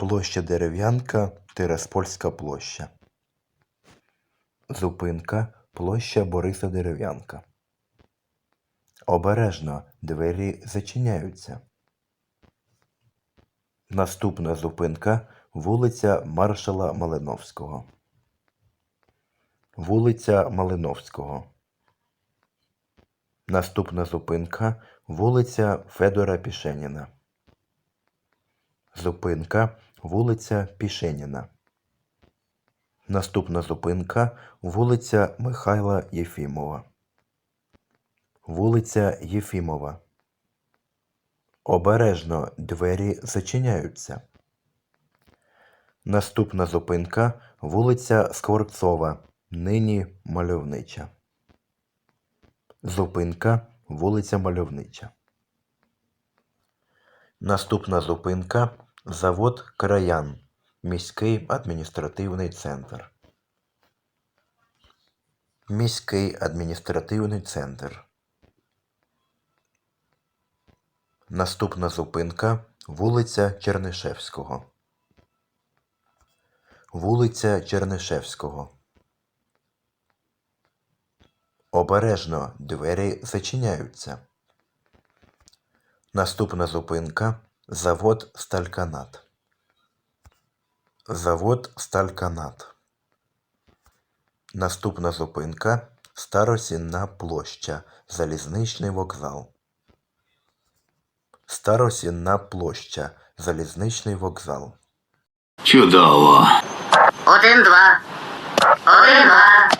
Площа Дерев'янка, Тираспольська площа. Зупинка, площа Бориса Дерев'янка. Обережно, двері зачиняються. Наступна зупинка вулиця Маршала Малиновського. Вулиця Малиновського. Наступна зупинка вулиця Федора Пішеніна. Зупинка вулиця Пішеніна. Наступна зупинка вулиця Михайла Єфімова. Вулиця Єфімова. Обережно двері зачиняються. Наступна зупинка вулиця Скворцова, нині мальовнича. Зупинка вулиця Мальовнича. Наступна зупинка завод Краян, міський адміністративний центр. Міський адміністративний центр. Наступна зупинка вулиця Чернишевського. Вулиця Чернишевського. Обережно двері зачиняються. Наступна зупинка завод Стальканат. Завод Стальканат. Наступна зупинка Старосінна площа. Залізничний вокзал. Старосінна площа. Залізничний вокзал. Чудово. Один, два. Один, два.